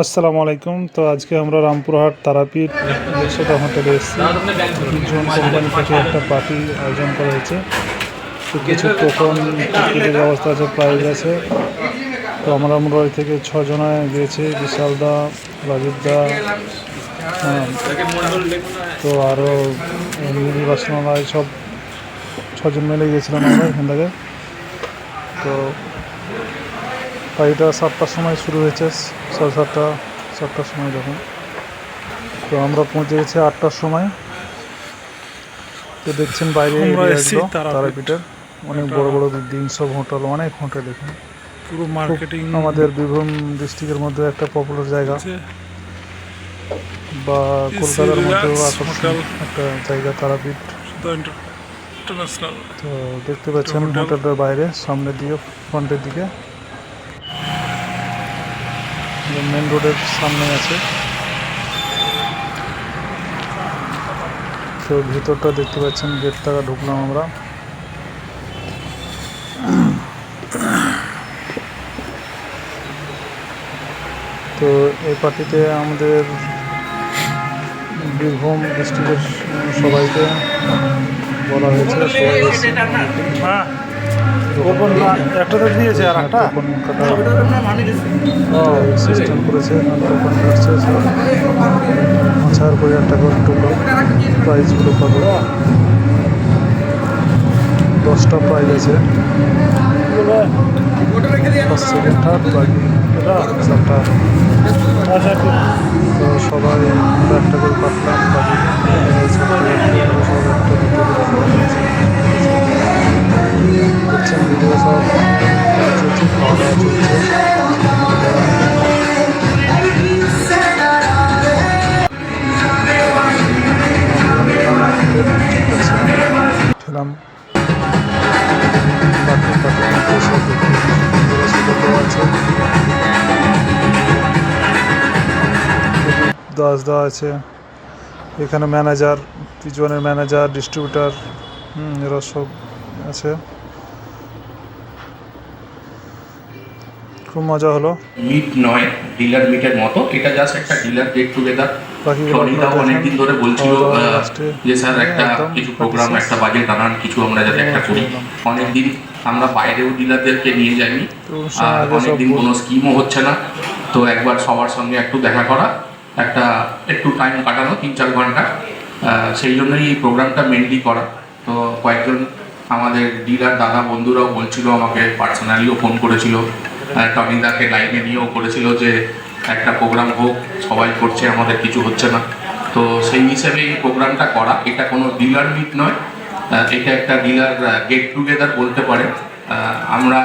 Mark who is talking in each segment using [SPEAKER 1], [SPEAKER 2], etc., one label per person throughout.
[SPEAKER 1] আসসালামু আলাইকুম। তো আজকে আমরা রামপুরহাট তারাপীঠ একশোটা হোটেলে এসেছি। জোন কোম্পানি থেকে একটা পার্টি আয়োজন করা হয়েছে। তো কিছু টোকন টিকিটের ব্যবস্থা আছে প্রাইজ আছে। তো আমরা মোটামুটি থেকে ছজনায় গিয়েছি বিশাল দা রাজীব দা হ্যাঁ, তো আরও নির্বাচনালয় সব ছজন মিলে গিয়েছিলাম আমরা এখান থেকে। তো পার্টিটা সাতটার সময় শুরু হয়েছে সাড়ে সাতটা সাতটার সময় যখন। তো আমরা পৌঁছে গেছি আটটার সময়। তো দেখছেন বাইরে। তারাপীঠের। অনেক বড় বড় বিল্ডিং সব হোটেল অনেক হোটেল এখানে।
[SPEAKER 2] পুরো মার্কেটিং
[SPEAKER 1] আমাদের বীরভূম ডিস্ট্রিক্টের মধ্যে একটা পপুলার জায়গা। বা কলকাতার মধ্যেও আকর্ষণ একটা জায়গা তারাপীঠ। তো দেখতে পাচ্ছেন
[SPEAKER 2] হোটেল।
[SPEAKER 1] হোটেলটার বাইরে সামনের দিকে ফ্রন্টের দিকে। মেন রোডের সামনে আছে। তো ভিতরটা দেখতে পাচ্ছেন গেট টাকা ঢুকলাম আমরা। তো এই পার্টিতে আমাদের বীরভূম ডিস্ট্রিক্টের সবাইকে বলা হয়েছে।
[SPEAKER 2] হ্যাঁ। গোপন একটাতে দিয়েছে আর একটা?
[SPEAKER 1] সিস্টেম করেছে পাঁচ হাজার কুড়ি হাজার টাকার প্রাইজগুলো পাবে। দশটা প্রাইজ আছে। ফার্স্ট সেকেন্ড থার্ড বাকি সবাই আছে দাস দা আছে। এখানে ম্যানেজার তিনজনের ম্যানেজার ডিস্ট্রিবিউটার হুম, এরা সব আছে। খুব মজা হলো।
[SPEAKER 3] মিট নয় ডিলার মিটের মতো। এটা জাস্ট একটা ডিলার গেট টুগেদার
[SPEAKER 1] বাকিগুলো
[SPEAKER 3] টনিদাও
[SPEAKER 1] আপনারা
[SPEAKER 3] অনেকদিন ধরে বলছিল
[SPEAKER 1] খাওয়া দাওয়া
[SPEAKER 3] আহ,
[SPEAKER 1] last এ
[SPEAKER 3] যে স্যার একটা কিছু প্রোগ্রাম একটা বাজেট আনান কিছু আমরা যাতে একটা করি। অনেকদিন আমরা বাইরেও ডিলারদেরকে নিয়ে যাইনি।
[SPEAKER 1] তো ওর সঙ্গে
[SPEAKER 3] আর
[SPEAKER 1] আগে সব
[SPEAKER 3] অনেকদিন কোনো স্কিমও হচ্ছে না। তো একবার সবার সঙ্গে একটু দেখা করা একটা একটু টাইম কাটানো তিন চার ঘণ্টা। সেই জন্যই এই প্রোগ্রামটা মেনলি করা। তো কয়েকজন আমাদের ডিলার দাদা বন্ধুরাও বলছিল আমাকে পার্সোনালিও ফোন করেছিল। টনিদাকে লাইনে নিয়েও করেছিল যে একটা প্রোগ্রাম হোক সবাই করছে আমাদের কিছু হচ্ছে না। তো সেই হিসেবে এই প্রোগ্রামটা করা। এটা কোনো ডিলার মিট নয়। এটা একটা ডিলার গেট টুগেদার বলতে পারে। আমরা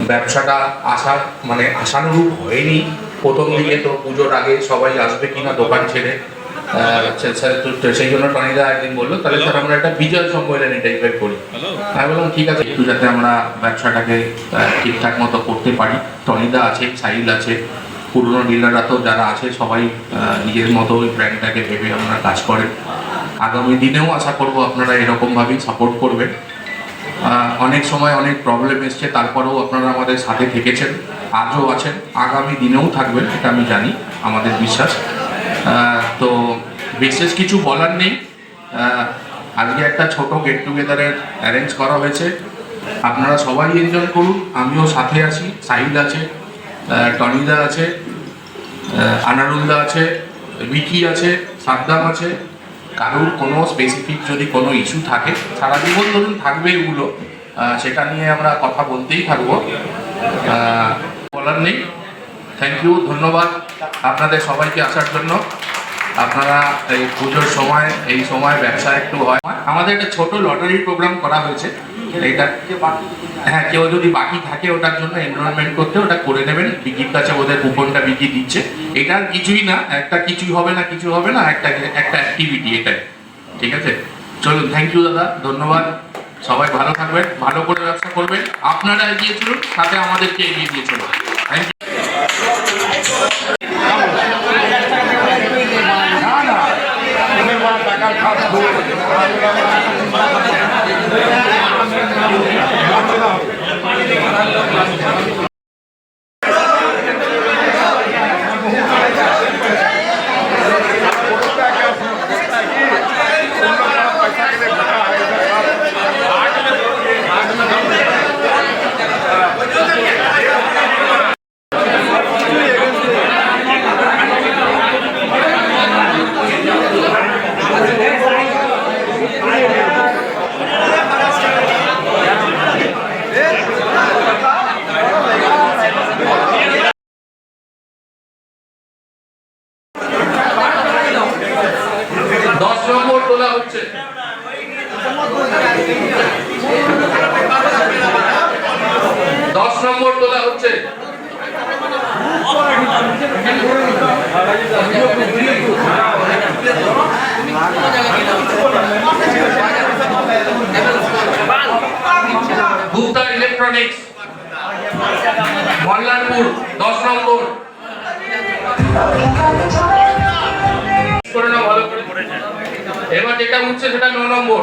[SPEAKER 3] ব্যবসাটা আশা মানে আশানুরূপ হয়নি। প্রথম দিকে তো পুজোর আগে সবাই আসবে কিনা দোকান ছেড়ে। তো সেই জন্য টনিদা একদিন বলল তাহলে স্যার আমরা একটা বিজয় সম্মেলন টাইপের করি। আমি বললাম ঠিক আছে একটু যাতে আমরা ব্যবসাটাকে ঠিকঠাক মতো করতে পারি। টনিদা আছে সাইল আছে। পুরনো ডিলাররা তো যারা আছে, সবাই নিজের মতো ওই ব্র্যান্ডটাকে ভেবে আমরা কাজ করেন। আগামী দিনেও আশা করব আপনারা এরকমভাবেই সাপোর্ট করবেন। অনেক সময় অনেক প্রবলেম এসছে, তারপরেও আপনারা আমাদের সাথে থেকেছেন, আজও আছেন, আগামী দিনেও থাকবেন, এটা আমি জানি, আমাদের বিশ্বাস। তো বিশেষ কিছু বলার নেই। আজকে একটা ছোট গেট টুগেদারের অ্যারেঞ্জ করা হয়েছে। আপনারা সবাই এনজয় করুন, আমিও সাথে আছি সাহিল আছে। টনিদা আছে আনারুলদা আছে উইকি আছে, সাদ্দাম আছে। কারোর কোনো স্পেসিফিক যদি কোনো ইস্যু থাকে, সারা জীবন ধরুন থাকবে এগুলো সেটা নিয়ে আমরা কথা বলতেই থাকব। বলার নেই। থ্যাংক ইউ ধন্যবাদ আপনাদের সবাইকে আসার জন্য। আপনারা এই পুজোর সময়, এই সময় ব্যবসা একটু হয়। আমাদের একটা ছোট লটারি প্রোগ্রাম করা হয়েছে। এইটা হ্যাঁ কেউ যদি বাকি থাকে ওটার জন্য এনরোলমেন্ট করতে, ওটা করে নেবেন। বিকির কাছে ওদের কুপনটা বিকি দিচ্ছে। এটা কিছুই না, একটা কিছুই হবে না, কিছু হবে না, একটা একটা অ্যাক্টিভিটি এটাই। ঠিক আছে? চলুন থ্যাংক ইউ দাদা। ধন্যবাদ। সবাই ভালো থাকবেন, ভালো করে ব্যবসা করবেন। আপনারা এগিয়ে চলুন, সাথে আমাদেরকে এগিয়ে দিয়ে চলুন। থ্যাংক ইউ হবে দশ নম্বর তোলা হচ্ছে। দশ নম্বর তোলা হচ্ছে। গুপ্তা ইলেকট্রনিক্স মল্লারপুর দশ নম্বর। করে নাও ভালো করে। এবার যেটা উঠছে সেটা ন number.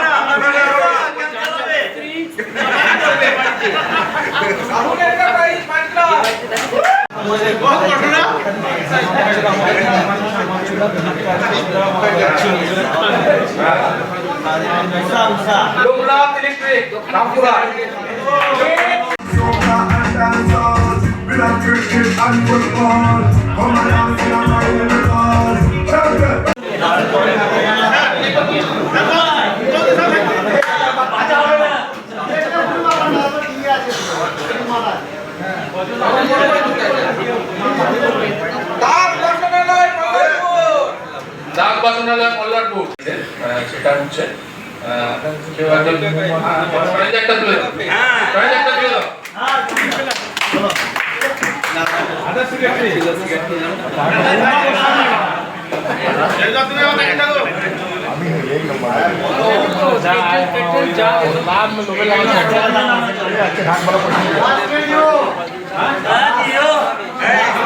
[SPEAKER 3] Loknath electric Rampura
[SPEAKER 4] Without
[SPEAKER 3] বাসনালয় মল্লারপুর আহ, সেটা হচ্ছে কেউ একজন একটা তুলে দাও একটা তুলে দাও এই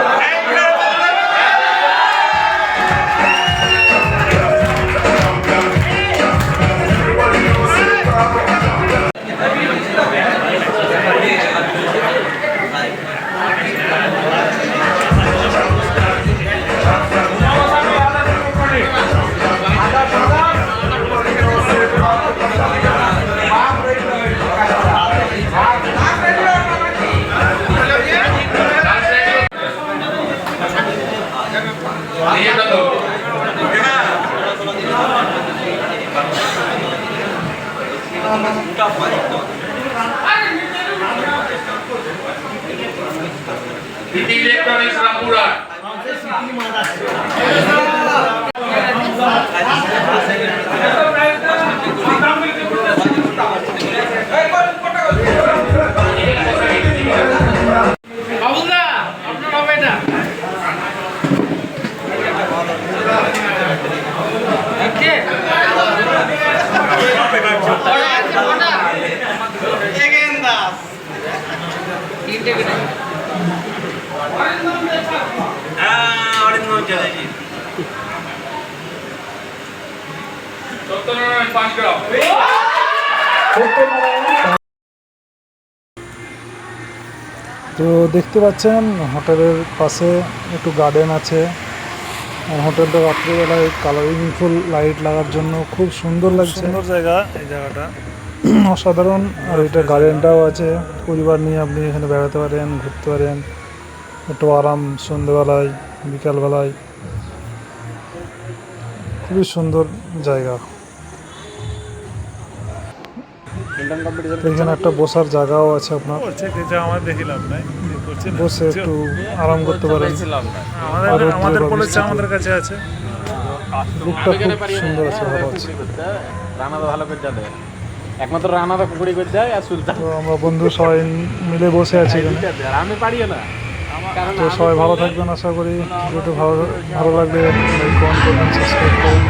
[SPEAKER 3] ইতি ইলেকট্রনিক্স রামপুরা সত্যনারায়ণ পাঁচগ্রাম
[SPEAKER 1] তো দেখতে পাচ্ছেন হোটেলের পাশে একটু গার্ডেন আছে। আর হোটেলটা রাত্রিবেলায় কালারিং ফুল লাইট লাগার জন্য খুব সুন্দর লাগছে।
[SPEAKER 2] সুন্দর জায়গা এই জায়গাটা।
[SPEAKER 1] অসাধারণ। আর এটা গার্ডেনটাও আছে। পরিবার নিয়ে আপনি এখানে বেড়াতে পারেন ঘুরতে পারেন। একটু আরাম সন্ধেবেলায় বিকালবেলায়। খুবই সুন্দর জায়গা। এখানে একটা বসার জায়গাও আছে আপনার। বসে একটু আরাম করতে পারেন।
[SPEAKER 2] আমাদের বলেছে আমাদের কাছে আছে।
[SPEAKER 1] লুকটা খুব সুন্দর আছে ভালো আছে।
[SPEAKER 5] রানা তো ভালো করে যাবে একমাত্র রানা তো কুকুরি করে যায় আর সুলতান।
[SPEAKER 1] তো আমরা বন্ধু সবাই মিলে বসে আছি এখানে।
[SPEAKER 5] আমি পারিও না।
[SPEAKER 1] তো সবাই ভালো থাকবেন আশা করি। ভিডিওটি ভালো ভালো লাগলে লাইক কমেন্ট করবেন সাবস্ক্রাইব করুন।